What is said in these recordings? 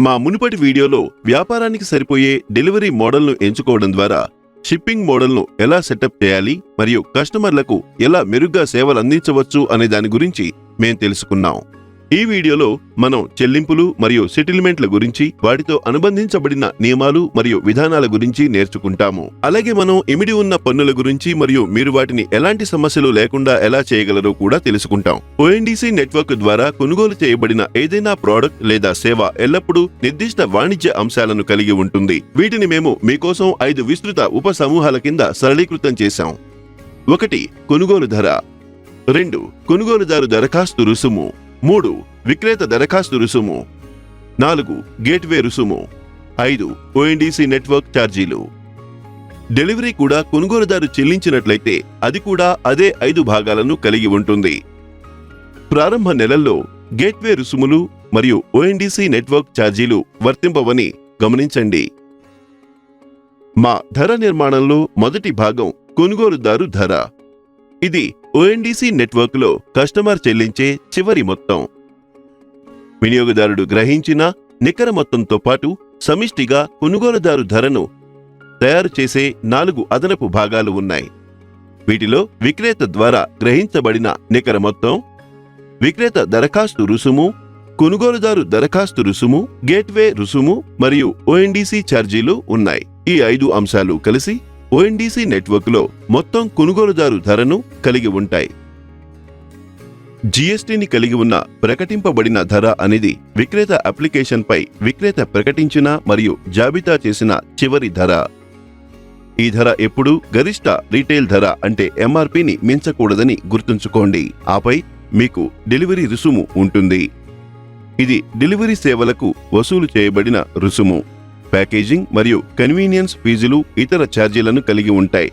మా మునుపటి వీడియోలో వ్యాపారానికి సరిపోయే డెలివరీ మోడల్ను ఎంచుకోవడం ద్వారా షిప్పింగ్ మోడల్ను ఎలా సెటప్ చేయాలి మరియు కస్టమర్లకు ఎలా మెరుగ్గా సేవలు అందించవచ్చు అనే దాని గురించి మేం తెలుసుకున్నాం. ఈ వీడియోలో మనం చెల్లింపులు మరియు సెటిల్మెంట్ల గురించి వాటితో అనుబంధించబడిన నియమాలు మరియు విధానాల గురించి నేర్చుకుంటాము. అలాగే మనం ఇమిడి ఉన్న పన్నుల గురించి మరియు మీరు వాటిని ఎలాంటి సమస్యలు లేకుండా ఎలా చేయగలరో కూడా తెలుసుకుంటాం. ఓఎన్డీసీ నెట్వర్క్ ద్వారా కొనుగోలు చేయబడిన ఏదైనా ప్రోడక్ట్ లేదా సేవ ఎల్లప్పుడూ నిర్దిష్ట వాణిజ్య అంశాలను కలిగి ఉంటుంది. వీటిని మేము మీకోసం ఐదు విస్తృత ఉప సమూహాల కింద సరళీకృతం చేశాం. ఒకటి కొనుగోలు ధర రెండు కొనుగోలుదారు దరఖాస్తు రుసుము. మూడు విక్రేత దరఖాస్తు రుసుము. నాలుగు గేట్వే రుసుము. ఐదు ఓఎన్డీసీ నెట్వర్క్ ఛార్జీలు. డెలివరీ కూడా కొనుగోలుదారు చెల్లించినట్లయితే అది కూడా అదే ఐదు భాగాలను కలిగి ఉంటుంది. ప్రారంభ నెలల్లో గేట్వే రుసుములు మరియు ఓఎన్డీసీ నెట్వర్క్ ఛార్జీలు వర్తింపవని గమనించండి. మా ధర నిర్మాణంలో మొదటి భాగం కొనుగోలుదారు ధర. ఇది ఓఎన్డీసీ నెట్వర్క్లో కస్టమర్ చెల్లించే చివరి మొత్తం. వినియోగదారుడు గ్రహించిన నికర మొత్తంతో పాటు సమిష్టిగా కొనుగోలుదారు ధరను తయారు చేసే నాలుగు అదనపు భాగాలు ఉన్నాయి. వీటిలో విక్రేత ద్వారా గ్రహించబడిన నికర మొత్తం విక్రేత దరఖాస్తు రుసుము కొనుగోలుదారు దరఖాస్తు రుసుము గేట్వే రుసుము మరియు ఓఎన్డీసీ ఛార్జీలు ఉన్నాయి. ఈ ఐదు అంశాలు కలిసి ఓఎన్డీసీ నెట్వర్క్లో మొత్తం కొనుగోలుదారు ధరను కలిగి ఉంటాయి. జీఎస్టీని కలిగి ఉన్న ప్రకటింపబడిన ధర అనేది విక్రేత అప్లికేషన్పై విక్రేత ప్రకటించిన మరియు జాబితా చేసిన చివరి ధర. ఈ ధర ఎప్పుడూ గరిష్ట రీటైల్ ధర అంటే ఎంఆర్పిని మించకూడదని గుర్తుంచుకోండి. ఆపై మీకు డెలివరీ రుసుము ఉంటుంది. ఇది డెలివరీ సేవలకు వసూలు చేయబడిన రుసుము. ప్యాకేజింగ్ మరియు కన్వీనియన్స్ ఫీజులు ఇతర ఛార్జీలను కలిగి ఉంటాయి.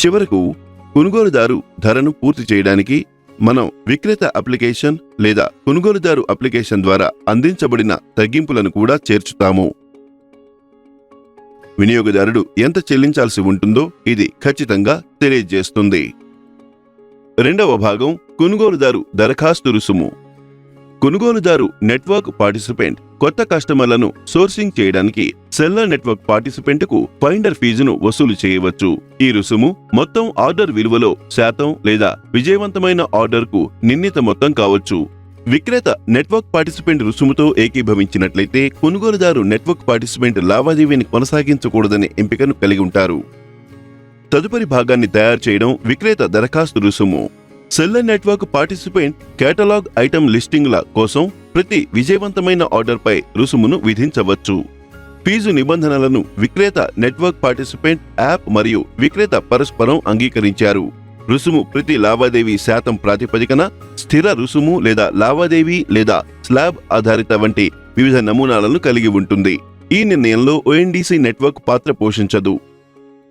చివరకు కొనుగోలుదారు ధరను పూర్తి చేయడానికి మనం విక్రేత అప్లికేషన్ లేదా కొనుగోలుదారు అప్లికేషన్ ద్వారా అందించబడిన తగ్గింపులను కూడా చేర్చుతాము. వినియోగదారుడు ఎంత చెల్లించాల్సి ఉంటుందో ఇది ఖచ్చితంగా తెలియజేస్తుంది. రెండవ భాగం కొనుగోలుదారు దరఖాస్తు రుసుము. కొనుగోలుదారు నెట్వర్క్ పార్టిసిపెంట్ కొత్త కస్టమర్లను సోర్సింగ్ చేయడానికి సెల్లర్ నెట్వర్క్ పార్టిసిపెంట్కు ఫైండర్ ఫీజును వసూలు చేయవచ్చు. ఈ రుసుము మొత్తం ఆర్డర్ విలువలో శాతం లేదా విజయవంతమైన ఆర్డర్కు నిర్ణీత మొత్తం కావచ్చు. విక్రేత నెట్వర్క్ పార్టిసిపెంట్ రుసుముతో ఏకీభవించినట్లయితే కొనుగోలుదారు నెట్వర్క్ పార్టిసిపెంట్ లావాదేవీని కొనసాగించకూడదనే ఎంపికను కలిగి ఉంటారు. తదుపరి భాగాన్ని తయారు చేయడం విక్రేత దరఖాస్తు రుసుము. Seller network participant catalogue item లిస్టింగ్ల కోసం ప్రతి విజయవంతమైన ఆర్డర్పై రుసుమును విధించవచ్చు. ఫీజు నిబంధనలను విక్రేత నెట్వర్క్ పార్టిసిపెంట్ యాప్ మరియు విక్రేత పరస్పరం అంగీకరించారు. రుసుము ప్రతి లావాదేవీ శాతం ప్రాతిపదికన స్థిర రుసుము లేదా లావాదేవీ లేదా స్లాబ్ ఆధారిత వంటి వివిధ నమూనాలను కలిగి ఉంటుంది. ఈ నిర్ణయంలో ఓఎన్డీసీ నెట్వర్క్ పాత్ర పోషించదు.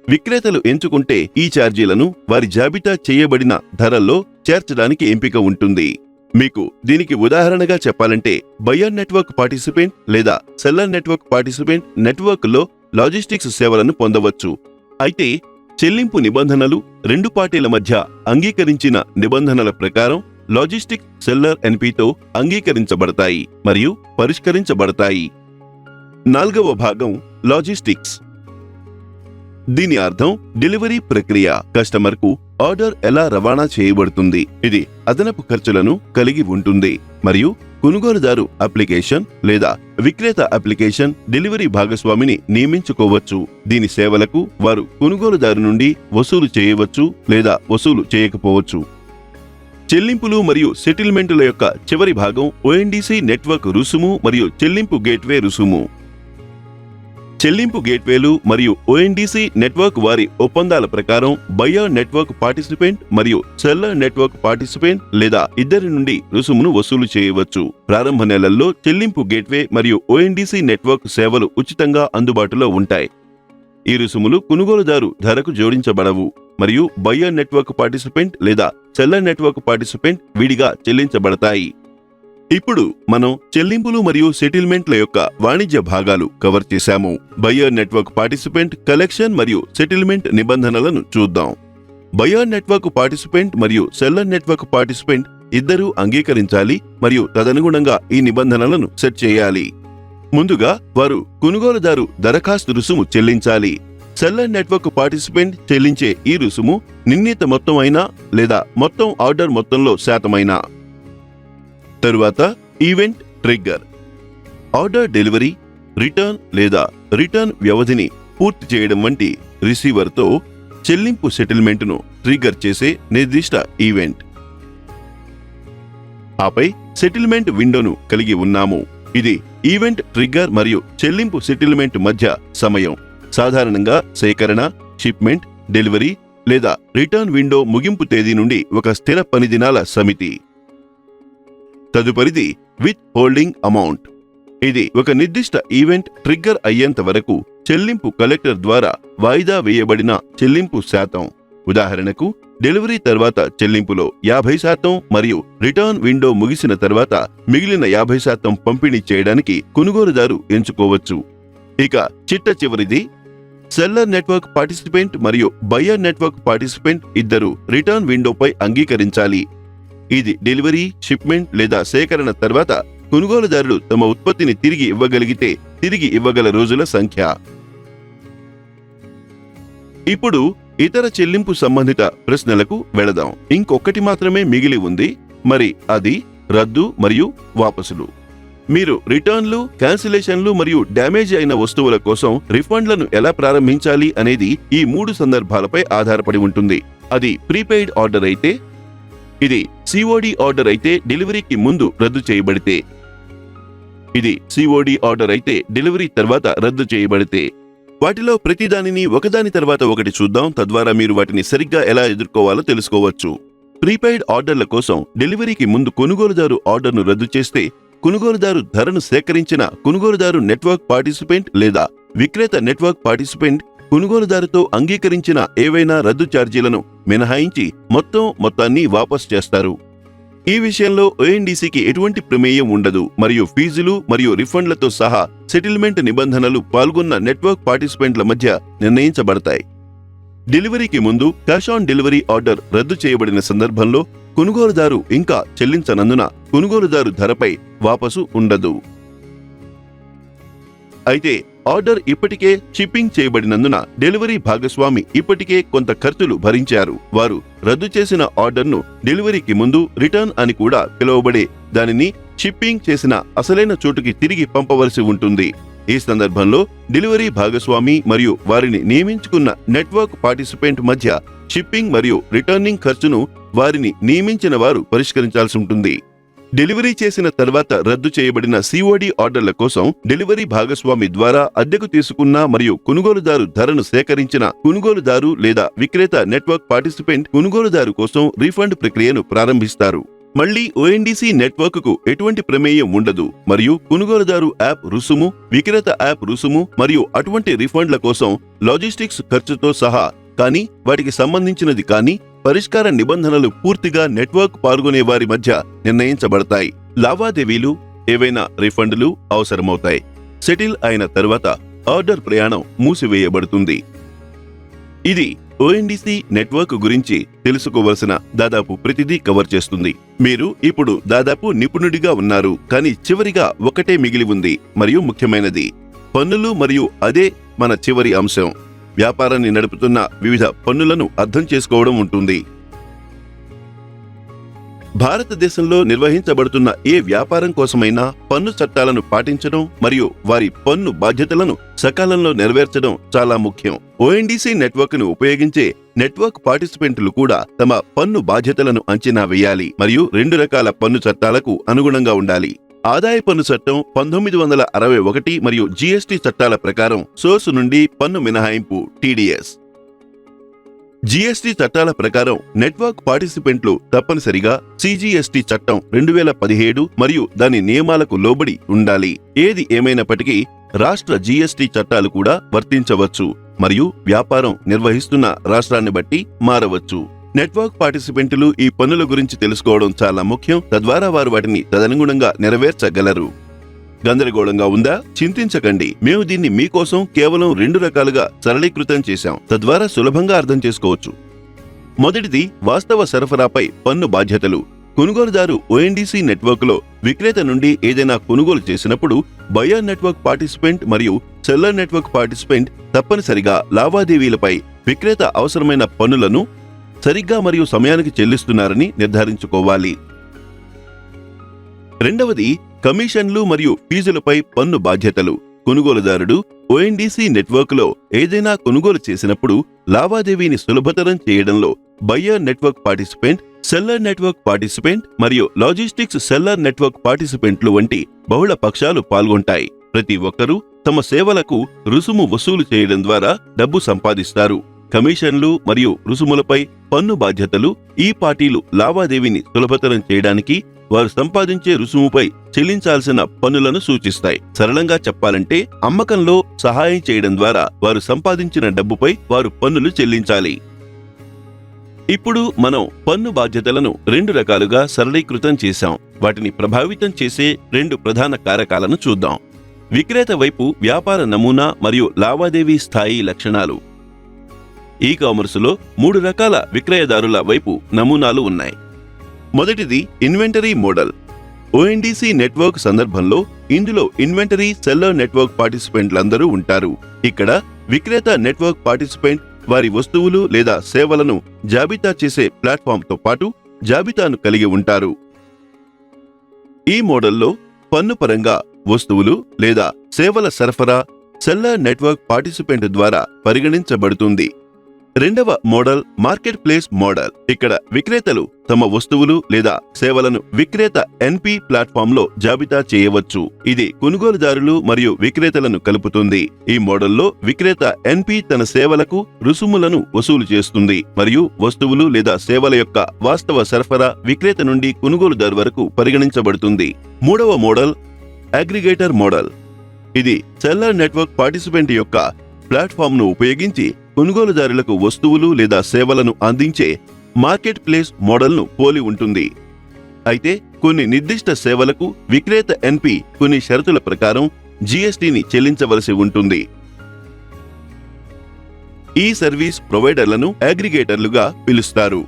విక్రేతలు ఎంచుకుంటే ఈ ఛార్జీలను వారి జాబితా చేయబడిన ధరల్లో చేర్చడానికి ఎంపిక ఉంటుంది. మీకు దీనికి ఉదాహరణగా చెప్పాలంటే బయర్ నెట్వర్క్ పార్టిసిపెంట్ లేదా సెల్లర్ నెట్వర్క్ పార్టిసిపెంట్ నెట్వర్క్లో లాజిస్టిక్స్ సేవలను పొందవచ్చు. అయితే చెల్లింపు నిబంధనలు రెండు పార్టీల మధ్య అంగీకరించిన నిబంధనల ప్రకారం లాజిస్టిక్ సెల్లర్ ఎన్పితో అంగీకరించబడతాయి మరియు పరిష్కరించబడతాయి. నాల్గవ భాగం లాజిస్టిక్స్. దీని అర్థం డెలివరీ ప్రక్రియ కస్టమర్కు ఆర్డర్ ఎలా రవాణా చేయబడుతుంది. ఇది అదనపు ఖర్చులను కలిగి ఉంటుంది. మరియు కొనుగోలుదారు అప్లికేషన్ లేదా విక్రేత అప్లికేషన్ డెలివరీ భాగస్వామిని నియమించుకోవచ్చు. దీని సేవలకు వారు కొనుగోలుదారు నుండి వసూలు చేయవచ్చు లేదా వసూలు చేయకపోవచ్చు. చెల్లింపులు మరియు సెటిల్మెంటుల యొక్క చివరి భాగం ఓఎన్డీసీ నెట్వర్క్ రుసుము మరియు చెల్లింపు గేట్వే రుసుము. చెల్లింపు గేట్వేలు మరియు ఓఎన్డీసీ నెట్వర్క్ వారి ఒప్పందాల ప్రకారం బయర్ నెట్వర్క్ పార్టిసిపెంట్ మరియు సెల్లర్ నెట్వర్క్ పార్టిసిపెంట్ లేదా ఇద్దరి నుండి రుసుమును వసూలు చేయవచ్చు. ప్రారంభ నెలల్లో చెల్లింపు గేట్వే మరియు ఓఎన్డీసీ నెట్వర్క్ సేవలు ఉచితంగా అందుబాటులో ఉంటాయి. ఈ రుసుములు కొనుగోలుదారు ధరకు జోడించబడవు మరియు బయర్ నెట్వర్క్ పార్టిసిపెంట్ లేదా సెల్లర్ నెట్వర్క్ పార్టిసిపెంట్ విడిగా చెల్లించబడతాయి. ఇప్పుడు మనం చెల్లింపులు మరియు సెటిల్మెంట్ల యొక్క వాణిజ్య భాగాలు కవర్ చేశాము. బయర్ నెట్వర్క్ పార్టిసిపెంట్ కలెక్షన్ మరియు సెటిల్మెంట్ నిబంధనలను చూద్దాం. బయర్ నెట్వర్క్ పార్టిసిపెంట్ మరియు సెల్లర్ నెట్వర్క్ పార్టిసిపెంట్ ఇద్దరూ అంగీకరించాలి మరియు తదనుగుణంగా ఈ నిబంధనలను సెట్ చేయాలి. ముందుగా వారు కొనుగోలుదారు దరఖాస్తు రుసుము చెల్లించాలి. సెల్లర్ నెట్వర్క్ పార్టిసిపెంట్ చెల్లించే ఈ రుసుము నిర్ణీత మొత్తం అయినా లేదా మొత్తం ఆర్డర్ మొత్తంలో శాతమైనా. తరువాత event trigger. Order delivery return లేదా రిటర్న్ వ్యవధిని పూర్తి చేయడం వంటి రిసీవర్తో చెల్లింపు సెటిల్మెంట్ను ట్రిగ్గర్ చేసే నిర్దిష్ట ఈవెంట్. ఆపై సెటిల్మెంట్ విండోను కలిగి ఉన్నాము. ఇది ఈవెంట్ ట్రిగ్గర్ మరియు చెల్లింపు సెటిల్మెంట్ మధ్య సమయం. సాధారణంగా సేకరణ షిప్మెంట్ డెలివరీ లేదా రిటర్న్ విండో ముగింపు తేదీ నుండి ఒక స్థిర పనిదినాల సమితి. తదుపరిది విత్ హోల్డింగ్ అమౌంట్. ఇది ఒక నిర్దిష్ట ఈవెంట్ ట్రిగ్గర్ అయ్యేంత వరకు చెల్లింపు కలెక్టర్ ద్వారా వాయిదా వేయబడిన చెల్లింపు శాతం. ఉదాహరణకు డెలివరీ తర్వాత చెల్లింపులో యాభై శాతం మరియు రిటర్న్ విండో ముగిసిన తర్వాత మిగిలిన యాభై శాతం పంపిణీ చేయడానికి కొనుగోలుదారు ఎంచుకోవచ్చు. ఇక చిట్ట చివరిది సెల్లర్ నెట్వర్క్ పార్టిసిపెంట్ మరియు బయ్యర్ నెట్వర్క్ పార్టిసిపెంట్ ఇద్దరు రిటర్న్ విండోపై అంగీకరించాలి. ఇది డెలివరీ షిప్మెంట్ లేదా సేకరణ తర్వాత కొనుగోలుదారులు తమ ఉత్పత్తిని తిరిగి ఇవ్వగలిగితే తిరిగి ఇవ్వగల రోజుల సంఖ్య. ఇప్పుడు ఇతర చెల్లింపు సంబంధిత ప్రశ్నలకు వెళదాం. ఇంకొకటి మాత్రమే మిగిలి ఉంది. మరి అది రద్దు మరియు వాపసులు. మీరు రిటర్న్లు క్యాన్సిలేషన్లు మరియు డ్యామేజ్ అయిన వస్తువుల కోసం రిఫండ్లను ఎలా ప్రారంభించాలి అనేది ఈ మూడు సందర్భాలపై ఆధారపడి ఉంటుంది. అది ప్రీపెయిడ్ ఆర్డర్ అయితే ఇది సిఓడి ఆర్డర్ అయితే డెలివరీకి ముందు రద్దు చేయబడితే. ఇది సిఓడి ఆర్డర్ అయితే డెలివరీ తర్వాత రద్దు చేయబడితే. వాటిలో ప్రతిదానిని ఒకదాని తర్వాత ఒకటి చూద్దాం తద్వారా మీరు వాటిని సరిగ్గా ఎలా ఎదుర్కోవాలో తెలుసుకోవచ్చు. ప్రీపెయిడ్ ఆర్డర్ల కోసం డెలివరీకి ముందు కొనుగోలుదారు ఆర్డర్ను రద్దు చేస్తే కొనుగోలుదారు ధరను సేకరించిన కొనుగోలుదారు నెట్వర్క్ పార్టిసిపెంట్ లేదా విక్రేత నెట్వర్క్ పార్టిసిపెంట్ కొనుగోలుదారుతో అంగీకరించిన ఏవైనా రద్దు ఛార్జీలను మినహాయించి మొత్తం మొత్తాన్ని వాపస్ చేస్తారు. ఈ విషయంలో ఓఎన్డీసీకి ఎటువంటి ప్రమేయం ఉండదు. మరియు ఫీజులు మరియు రిఫండ్లతో సహా సెటిల్మెంట్ నిబంధనలు పాల్గొన్న నెట్వర్క్ పార్టిసిపెంట్ల మధ్య నిర్ణయించబడతాయి. డెలివరీకి ముందు క్యాష్ ఆన్ డెలివరీ ఆర్డర్ రద్దు చేయబడిన సందర్భంలో కొనుగోలుదారు ఇంకా చెల్లించనందున కొనుగోలుదారు ధరపై వాపసు ఉండదు. అయితే ఆర్డర్ ఇప్పటికే షిప్పింగ్ చేయబడినందున డెలివరీ భాగస్వామి ఇప్పటికే కొంత ఖర్చులు భరించారు. వారు రద్దు చేసిన ఆర్డర్ను డెలివరీకి ముందు రిటర్న్ అని కూడా పిలువబడే దానిని షిప్పింగ్ చేసిన అసలైన చోటుకి తిరిగి పంపవలసి ఉంటుంది. ఈ సందర్భంలో డెలివరీ భాగస్వామి మరియు వారిని నియమించుకున్న నెట్వర్క్ పార్టిసిపెంట్ మధ్య షిప్పింగ్ మరియు రిటర్నింగ్ ఖర్చును వారిని నియమించిన వారు పరిష్కరించాల్సి ఉంటుంది. డెలివరీ చేసిన తర్వాత రద్దు చేయబడిన సిఓడి ఆర్డర్ల కోసం డెలివరీ భాగస్వామి ద్వారా అద్దెకు తీసుకున్న మరియు కొనుగోలుదారు ధరను సేకరించిన కొనుగోలుదారు లేదా విక్రేత నెట్వర్క్ పార్టిసిపెంట్ కొనుగోలుదారు కోసం రీఫండ్ ప్రక్రియను ప్రారంభిస్తారు. మళ్ళీ ఓఎన్డీసీ నెట్వర్క్కు ఎటువంటి ప్రమేయం ఉండదు మరియు కొనుగోలుదారు యాప్ రుసుము విక్రేత యాప్ రుసుము మరియు అటువంటి రిఫండ్ల కోసం లాజిస్టిక్స్ ఖర్చుతో సహా కానీ వాటికి సంబంధించినది కానీ పరిష్కార నిబంధనలు పూర్తిగా నెట్వర్క్ పాల్గొనే వారి మధ్య నిర్ణయించబడతాయి. లావాదేవీలు ఏవైనా రిఫండ్లు అవసరమవుతాయి. సెటిల్ అయిన తర్వాత ఆర్డర్ ప్రయాణం మూసివేయబడుతుంది. ఇది ఓఎన్డీసీ నెట్వర్క్ గురించి తెలుసుకోవలసిన దాదాపు ప్రతిదీ కవర్ చేస్తుంది. మీరు ఇప్పుడు దాదాపు నిపుణుడిగా ఉన్నారు కానీ చివరిగా ఒకటే మిగిలి ఉంది మరియు ముఖ్యమైనది పన్నులు మరియు అదే మన చివరి అంశం. వ్యాపారాన్ని నడుపుతున్న వివిధ పన్నులను అర్థం చేసుకోవడం ఉంటుంది. భారతదేశంలో నిర్వహించబడుతున్న ఏ వ్యాపారం కోసమైనా పన్ను చట్టాలను పాటించడం మరియు వారి పన్ను బాధ్యతలను సకాలంలో నెరవేర్చడం చాలా ముఖ్యం. ఓఎన్డీసీ నెట్వర్క్ను ఉపయోగించే నెట్వర్క్ పార్టిసిపెంట్లు కూడా తమ పన్ను బాధ్యతలను అంచనా వేయాలి మరియు రెండు రకాల పన్ను చట్టాలకు అనుగుణంగా ఉండాలి. ఆదాయ పన్ను చట్టం పంతొమ్మిది వందల అరవై ఒకటి మరియు జీఎస్టీ చట్టాల ప్రకారం సోర్సు నుండి పన్ను మినహాయింపు టీడీఎస్. జీఎస్టీ చట్టాల ప్రకారం నెట్వర్క్ పార్టిసిపెంట్లు తప్పనిసరిగా సిజిఎస్టీ చట్టం రెండు వేల పదిహేడు మరియు దాని నియమాలకు లోబడి ఉండాలి. ఏది ఏమైనప్పటికీ రాష్ట్ర జీఎస్టీ చట్టాలు కూడా వర్తించవచ్చు మరియు వ్యాపారం నిర్వహిస్తున్న రాష్ట్రాన్ని బట్టి మారవచ్చు. నెట్వర్క్ పార్టిసిపెంట్లు ఈ పనుల గురించి తెలుసుకోవడం చాలా ముఖ్యం. తద్వారా వారు వాటిని తదనుగుణంగా నెరవేర్చగలరు. గందరగోళంగా ఉందా? చింతించకండి. మేము దీన్ని మీకోసం కేవలం రెండు రకాలుగా సరళీకృతం చేశాం. తద్వారా సులభంగా అర్థం చేసుకోవచ్చు. మొదటిది వాస్తవ సరఫరాపై పన్ను బాధ్యతలు. కొనుగోలుదారు ఓఎన్డీసీ నెట్వర్క్లో విక్రేత నుండి ఏదైనా కొనుగోలు చేసినప్పుడు బయర్ నెట్వర్క్ పార్టిసిపెంట్ మరియు సెల్లర్ నెట్వర్క్ పార్టిసిపెంట్ తప్పనిసరిగా లావాదేవీలపై విక్రేత అవసరమైన పన్నులను సరిగ్గా మరియు సమయానికి చెల్లిస్తున్నారని నిర్ధారించుకోవాలి. రెండవది కమిషన్లు మరియు ఫీజులపై పన్ను బాధ్యతలు. కొనుగోలుదారుడు ఓఎన్డీసీ నెట్వర్క్లో ఏదైనా కొనుగోలు చేసినప్పుడు లావాదేవీని సులభతరం చేయడంలో buyer network participant seller network participant మరియు లాజిస్టిక్స్ సెల్లర్ నెట్వర్క్ పార్టిసిపెంట్లు వంటి బహుళ పక్షాలు పాల్గొంటాయి. ప్రతి ఒక్కరూ తమ సేవలకు రుసుము వసూలు చేయడం ద్వారా డబ్బు సంపాదిస్తారు. కమిషన్లు మరియు రుసుములపై పన్ను బాధ్యతలు ఈ పార్టీలు లావాదేవీని సులభతరం చేయడానికి వారు సంపాదించే రుసుముపై చెల్లించాల్సిన పన్నులను సూచిస్తాయి. సరళంగా చెప్పాలంటే అమ్మకంలో సహాయం చేయడం ద్వారా వారు సంపాదించిన డబ్బుపై వారు పన్నులు చెల్లించాలి. ఇప్పుడు మనం పన్ను బాధ్యతలను రెండు రకాలుగా సరళీకృతం చేశాం. వాటిని ప్రభావితం చేసే రెండు ప్రధాన కారకాలను చూద్దాం. విక్రేత వైపు వ్యాపార నమూనా మరియు లావాదేవీ స్థాయి లక్షణాలు. ఈ కామర్సులో మూడు రకాల విక్రయదారుల వైపు నమూనాలు ఉన్నాయి. మొదటిది ఇన్వెంటరీ మోడల్. ఓఎన్డీసీ నెట్వర్క్ సందర్భంలో ఇందులో ఇన్వెంటరీ సెల్లర్ నెట్వర్క్ పార్టిసిపెంట్లందరూ ఉంటారు. ఇక్కడ విక్రేత నెట్వర్క్ పార్టిసిపెంట్ వారి వస్తువులు లేదా సేవలను జాబితా చేసే ప్లాట్ఫామ్తో పాటు జాబితాను కలిగి ఉంటారు. ఈ మోడల్లో పన్ను పరంగా వస్తువులు లేదా సేవల సరఫరా సెల్లర్ నెట్వర్క్ పార్టిసిపెంట్ ద్వారా పరిగణించబడుతుంది. రెండవ మోడల్ మార్కెట్ ప్లేస్ మోడల్. ఇక్కడ విక్రేతలు తమ వస్తువులు లేదా సేవలను విక్రేత ఎన్పి ప్లాట్ఫామ్లో జాబితా చేయవచ్చు. ఇది కొనుగోలుదారులు మరియు విక్రేతలను కలుపుతుంది. ఈ మోడల్లో విక్రేత ఎన్పి తన సేవలకు రుసుములను వసూలు చేస్తుంది మరియు వస్తువులు లేదా సేవల యొక్క వాస్తవ సరఫరా విక్రేత నుండి కొనుగోలుదారు వరకు పరిగణించబడుతుంది. మూడవ మోడల్ అగ్రిగేటర్ మోడల్. ఇది సెల్లర్ నెట్వర్క్ పార్టిసిపెంట్ యొక్క ప్లాట్ఫామ్ను ఉపయోగించి కొనుగోలుదారులకు వస్తువులు లేదా సేవలను అందించే మార్కెట్ ప్లేస్ మోడల్ను పోలి ఉంటుంది. అయితే కొన్ని నిర్దిష్ట సేవలకు విక్రేత ఎన్పి కొన్ని షరతుల ప్రకారం జీఎస్టీని చెల్లించవలసి ఉంటుంది. ఈ సర్వీస్ ప్రొవైడర్లను అగ్రిగేటర్లుగా పిలుస్తారు.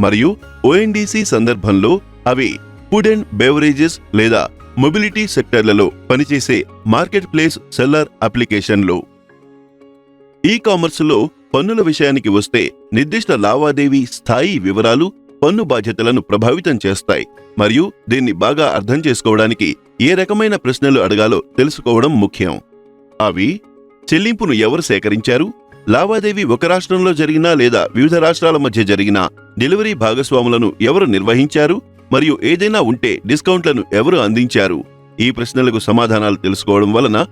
మరియు ఓఎన్డీసీ సందర్భంలో అవి ఫుడ్ అండ్ బెవరేజెస్ లేదా మొబిలిటీ సెక్టర్లలో పనిచేసే మార్కెట్ ప్లేస్ సెల్లర్ అప్లికేషన్లు. ఈ కామర్స్లో పన్నుల విషయానికి వస్తే నిర్దిష్ట లావాదేవీ స్థాయి వివరాలు పన్ను బాధ్యతలను ప్రభావితం చేస్తాయి. మరియు దీన్ని బాగా అర్థం చేసుకోవడానికి ఏ రకమైన ప్రశ్నలు అడగాలో తెలుసుకోవడం ముఖ్యం. అవి చెల్లింపును ఎవరు సేకరించారు? లావాదేవీ ఒక రాష్ట్రంలో జరిగినా లేదా వివిధ రాష్ట్రాల మధ్య జరిగినా డెలివరీ భాగస్వాములను ఎవరు నిర్వహించారు? మరియు ఏదైనా ఉంటే డిస్కౌంట్లను ఎవరు అందించారు? ఈ ప్రశ్నలకు సమాధానాలు తెలుసుకోవడం వలన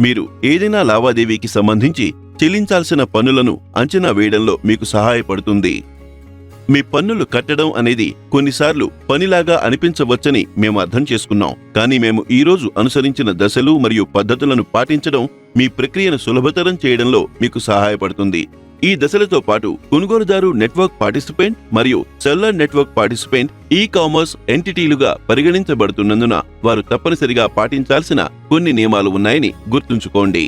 మీరు ఏదైనా లావాదేవీకి సంబంధించి చెల్లించాల్సిన పన్నులను అంచనా వేయడంలో మీకు సహాయపడుతుంది. మీ పన్నులు కట్టడం అనేది కొన్నిసార్లు పనిలాగా అనిపించవచ్చని మేము అర్థం చేసుకున్నాం. కానీ మేము ఈ రోజు అనుసరించిన దశలు మరియు పద్ధతులను పాటించడం మీ ప్రక్రియను సులభతరం చేయడంలో మీకు సహాయపడుతుంది. ఈ దశలతో పాటు కొనుగోలుదారు నెట్వర్క్ పార్టిసిపెంట్ మరియు seller network participant e-commerce ఎంటిటీలుగా పరిగణించబడుతున్నందున వారు తప్పనిసరిగా పాటించాల్సిన కొన్ని నియమాలు ఉన్నాయని గుర్తుంచుకోండి.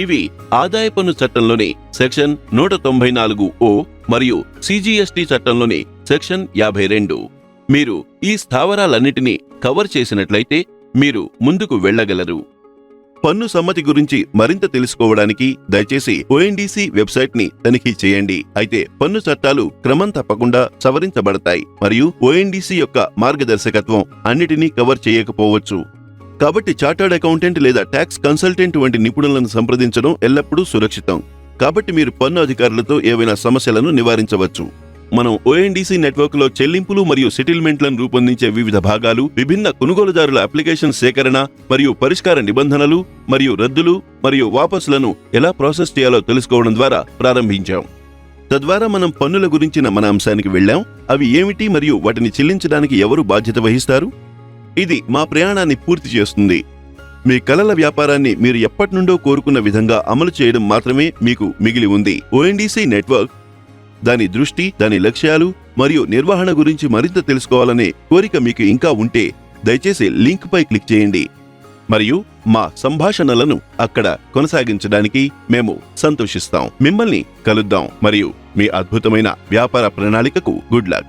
ఇవి ఆదాయ పన్ను చట్టంలోని సెక్షన్ నూట తొంభై నాలుగు ఓ మరియు సిజిఎస్టి చట్టంలోని సెక్షన్ యాభై రెండు. మీరు ఈ స్థావరాలన్నిటినీ కవర్ చేసినట్లయితే మీరు ముందుకు వెళ్ళగలరు. పన్ను సమ్మతి గురించి మరింత తెలుసుకోవడానికి దయచేసి ఓఎన్డీసీ వెబ్సైట్ని తనిఖీ చేయండి. అయితే పన్ను చట్టాలు క్రమం తప్పకుండా సవరించబడతాయి మరియు ఓఎన్డీసీ యొక్క మార్గదర్శకత్వం అన్నిటినీ కవర్ చేయకపోవచ్చు. కాబట్టి చార్టర్డ్ అకౌంటెంట్ లేదా ట్యాక్స్ కన్సల్టెంట్ వంటి నిపుణులను సంప్రదించడం ఎల్లప్పుడూ సురక్షితం. కాబట్టి మీరు పన్ను అధికారులతో ఏవైనా సమస్యలను నివారించవచ్చు. మనం ఓఎన్డీసీ నెట్వర్క్లో చెల్లింపులు మరియు సెటిల్మెంట్లను రూపొందించే వివిధ భాగాలు విభిన్న కొనుగోలుదారుల అప్లికేషన్ సేకరణ మరియు పరిష్కార నిబంధనలు మరియు రద్దులు మరియు వాపసులను ఎలా ప్రాసెస్ చేయాలో తెలుసుకోవడం ద్వారా ప్రారంభించాం. తద్వారా మనం పన్నుల గురించిన మన అంశానికి వెళ్ళాం. అవి ఏమిటి మరియు వాటిని చెల్లించడానికి ఎవరు బాధ్యత వహిస్తారు? ఇది మా ప్రయాణాన్ని పూర్తి చేస్తుంది. మీ కలల వ్యాపారాన్ని మీరు ఎప్పటి నుండో కోరుకున్న విధంగా అమలు చేయడం మాత్రమే మీకు మిగిలి ఉంది. ఓఎన్డీసీ నెట్వర్క్ దాని దృష్టి దాని లక్ష్యాలు మరియు నిర్వహణ గురించి మరింత తెలుసుకోవాలనే కోరిక మీకు ఇంకా ఉంటే దయచేసి లింక్ పై క్లిక్ చేయండి. మరియు మా సంభాషణలను అక్కడ కొనసాగించడానికి మేము సంతోషిస్తాం. మిమ్మల్ని కలుద్దాం. మరియు మీ అద్భుతమైన వ్యాపార ప్రణాళికకు గుడ్ లక్.